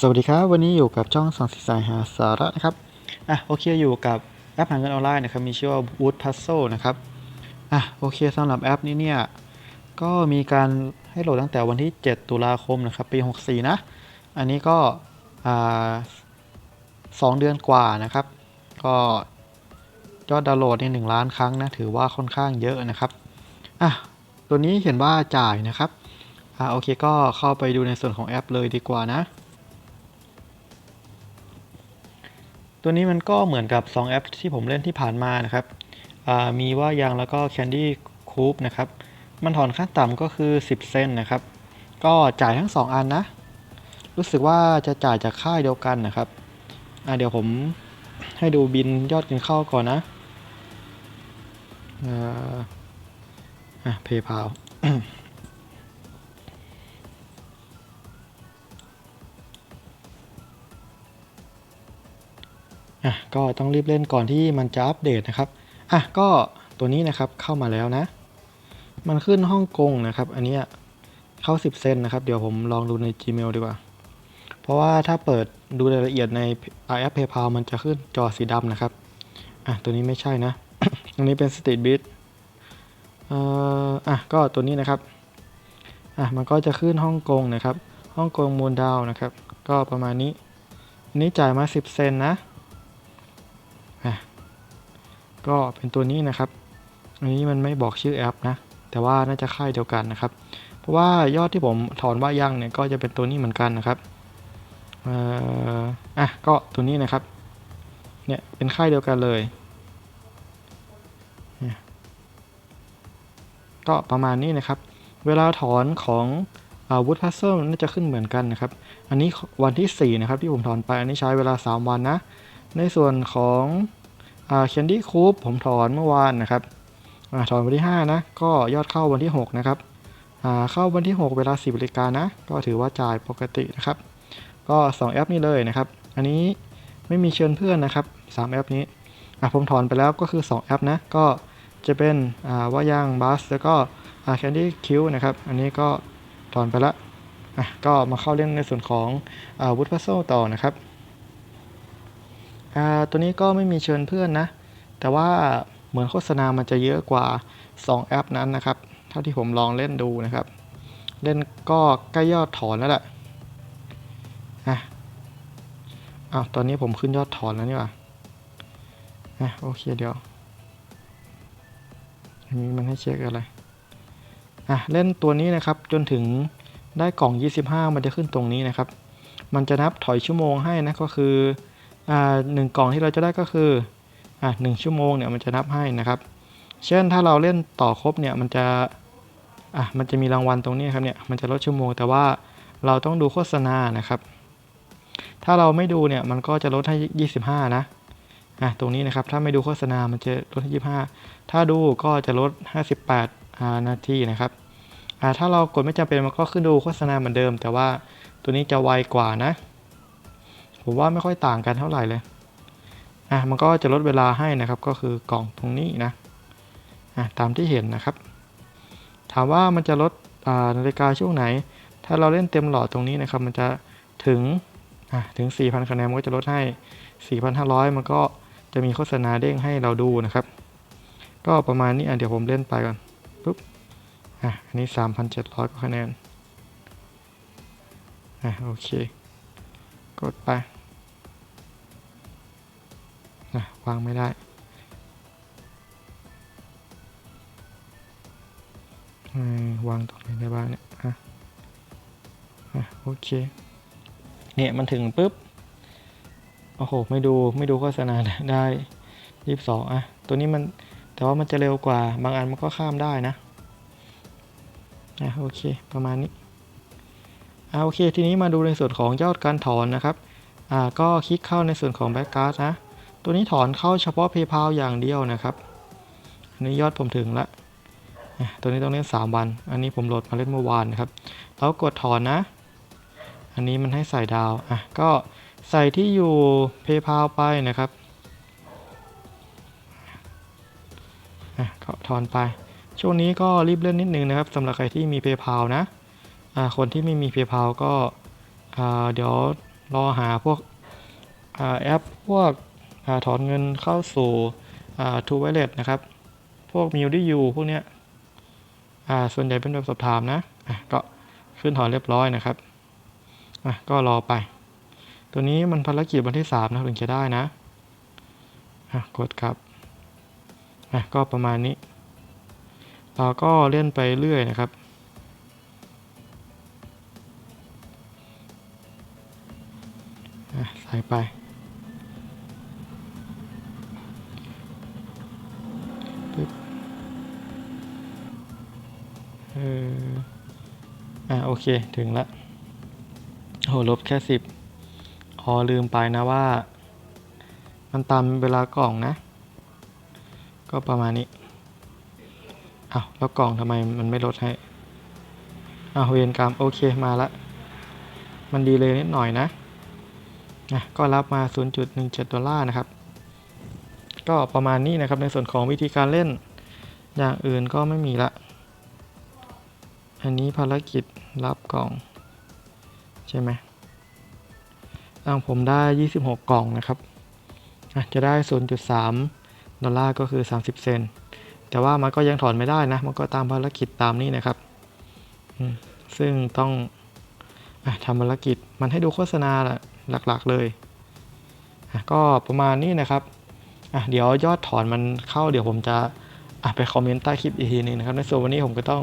สวัสดีครับ วันนี้อยู่กับช่องส่องสีสายหาสาระนะครับอะโอเคอยู่กับแอปหาเงินออนไลน์นะครับมีชื่อว่า Wood Puzzle นะครับอะโอเคสำหรับแอปนี้เนี่ยก็มีการให้โหลดตั้งแต่วันที่ 7 ตุลาคมนะครับปี 64 นะ อันนี้ก็อ่าสองเดือนกว่านะครับ ก็ยอดดาวน์โหลดในหนึ่งล้านครั้งนะถือว่าค่อนข้างเยอะนะครับอะตัวนี้เห็นว่าจ่ายนะครับอ่าโอเคก็เข้าไปดูในส่วนของแอปเลยดีกว่านะ ตัวนี้มันก็เหมือนกับ 2 แอปที่ผมเล่นที่ผ่านมานะครับมีว่ายังแล้วก็ Candy c o o p นะครับ มันถอนขั้นต่ำก็คือ 10 เซนนะครับ ก็จ่ายทั้ง 2 อันนะ รู้สึกว่าจะจ่ายจากค่ายเดียวกันนะครับเดี๋ยวผมให้ดูบินยอดเงินเข้าก่อนนะอ่าอะ PayPal อะก็ต้องรีบเล่นก่อนที่มันจะอัปเดตนะครับอะก็ตัวนี้นะครับเข้ามาแล้วนะ มันขึ้นฮ่องกงนะครับ อันนี้เข้า 10 เซนนะครับ เดี๋ยวผมลองดูใน Gmail ดีกว่า เพราะว่าถ้าเปิดดูรายละเอียดในแอป PayPal มันจะขึ้นจอสีดำนะครับอะตัวนี้ไม่ใช่นะตรงนี้เป็น Street Beat เอ่ออะก็ตัวนี้นะครับอะมันก็จะขึ้นฮ่องกงนะครับฮ่องกงมูลดาวนะครับ ก็ประมาณนี้ นี้จ่ายมา 10 เซนนะ ก็เป็นตัวนี้นะครับ อันนี้มันไม่บอกชื่อแอปนะ แต่ว่าน่าจะค่ายเดียวกันนะครับ เพราะว่ายอดที่ผมถอนว่ายังเนี่ยก็จะเป็นตัวนี้เหมือนกันนะครับเอ่ออะก็ตัวนี้นะครับ เนี่ยเป็นค่ายเดียวกันเลยเนี่ยก็ประมาณนี้นะครับ เวลาถอนของอาวุธพัซเซิลน่าจะขึ้นเหมือนกันนะครับ อันนี้วันที่ 4 นะครับที่ผมถอนไป อันนี้ใช้เวลา 3 วันนะ ในส่วนของ แคนดี้คูปผมถอนเมื่อวานนะครับอถอนวันที่ 5 นะ ก็ยอดเข้าวันที่ 6 นะครับเข้าวันที่ 6 เวลา 10นาฬิการนะ ก็ถือว่าจ่ายปกตินะครับ ก็ 2 แอปนี้เลยนะครับ อันนี้ไม่มีเชิญเพื่อนนะครับ 3 แอปนี้ผมถอนไปแล้วก็คือ 2 แอปนะ ก็จะเป็นว่าย่างบัสแล้วก็แคนดี้คิวนะครับ อันนี้ก็ถอนไปละอะก็มาเข้าเล่นในส่วนของวุธพัซโซต่อนะครับ ตัวนี้ก็ไม่มีเชิญเพื่อนนะ แต่ว่าเหมือนโฆษณามันจะเยอะกว่า 2 แอปนั้นนะครับ เท่าที่ผมลองเล่นดูนะครับ เล่นก็ใกล้ยอดถอนแล้วแหละอะอ้าวตอนนี้ผมขึ้นยอดถอนแล้วนี่ว่าอะโอเคเดี๋ยวอันนี้มันให้เช็คอะไรอะเล่นตัวนี้นะครับจนถึงได้กล่อง 25 มันจะขึ้นตรงนี้นะครับ มันจะนับถอยชั่วโมงให้นะก็คือ หนึ่งกล่องที่เราจะได้ก็คืออ่าหนึ่งชั่วโมงเนี่ยมันจะนับให้นะครับ เช่นถ้าเราเล่นต่อครบเนี่ยมันจะอะมันจะมีรางวัลตรงนี้ครับเนี่ยมันจะลดชั่วโมง แต่ว่าเราต้องดูโฆษณานะครับ ถ้าเราไม่ดูเนี่ยมันก็จะลดให้ 25 นะอะตรงนี้นะครับถ้าไม่ดูโฆษณามันจะลดให้25 ถ้าดูก็จะลด 58านาทีนะครับอ่าถ้าเรากดไม่จำเป็นมันก็ขึ้นดูโฆษณาเหมือนเดิม แต่ว่าตัวนี้จะไวกว่านะ ผมว่าไม่ค่อยต่างกันเท่าไหร่เลย อะมันก็จะลดเวลาให้นะครับ ก็คือกล่องตรงนี้นะ อะตามที่เห็นนะครับ ถามว่ามันจะลดอ่านาฬิกาช่วงไหน ถ้าเราเล่นเต็มหลอดตรงนี้นะครับ มันจะถึง อะถึง 4,000 คะแนนมันก็จะลดให้ 4,500 มันก็จะมีโฆษณาเด้งให้เราดูนะครับ ก็ประมาณนี้อะเดี๋ยวผมเล่นไปก่อนปุ๊บ อะอันนี้ 3,700กว่าคะแนน อะโอเค กดไป นะวางไม่ได้ วางตรงไหนได้บ้างเนี่ยอะอะโอเค เนี่ยมันถึงปุ๊บ โอ้โห ไม่ดูไม่ดูโฆษณาได้ยี่สิบสองอะ ตัวนี้มันแต่ว่ามันจะเร็วกว่า บางอันมันก็ข้ามได้นะอะโอเค ประมาณนี้อ่าโอเค ทีนี้มาดูในส่วนของยอดการถอนนะครับ อ่า ก็คลิกเข้าในส่วนของ b a c k g u a r d นะ ตัวนี้ถอนเข้าเฉพาะ PayPal อย่างเดียวนะครับอันนี้ยอดผมถึงละตัวนี้ต้องเล่น3วัน อันนี้ผมโหลดมาเล่นเมื่อวานนะครับแล้วกดถอนนะ อันนี้มันให้ใส่ดาวอะก็ใส่ที่อยู่ PayPal ไปนะครับอะก็ถอนไป ช่วงนี้ก็รีบเล่นนิดนึงนะครับสำหรับใครที่มี PayPal นะอ่าคนที่ไม่มี PayPal ก็อ่าเดี๋ยวรอหาพวกอ่าแอปพวก ถอนเงินเข้าสู่ทูไวเลตนะครับ พวกมิวดิยูพวกเนี้ยส่วนใหญ่เป็นแบบสอบถามนะะก็ขึ้นถอนเรียบร้อยนะครับก็รอไป ตัวนี้มันภารกิจวันที่สามนะถึงจะได้นะะกดครับก็ประมาณนี้ เราก็เล่นไปเรื่อยนะครับใส่ไป ปึ๊บเอออะโอเคถึงละโหลบแค่สิบอ๋อลืมไปนะว่า มันตามเวลากล่องนะ ก็ประมาณนี้อ้าวแล้วกล่องทำไมมันไม่ลดให้อ้าวเวรกรรมโอเคมาละ มันดีเลยนิดหน่อยนะอะก็รับมา 0.17 ดอลลาร์นะครับ ก็ประมาณนี้นะครับในส่วนของวิธีการเล่นอย่างอื่นก็ไม่มีละ อันนี้ภารกิจรับกล่อง ใช่ไหมอ่างผมได้ 26 กล่องนะครับ จะได้ 0.3 ดอลลาร์ก็คือ 30 เซนแต่ว่ามันก็ยังถอนไม่ได้นะ มันก็ตามภารกิจตามนี้นะครับ ซึ่งต้องอทำภารกิจ มันให้ดูโฆษณาหละหลักๆเลย ก็ประมาณนี้นะครับ เดี๋ยวยอดถอนมันเข้าเดี๋ยวผมจะไปคอมเมนต์ใต้คลิปอีกทีหนึงนะครับ ในส่วนวันนี้ผมก็ต้อง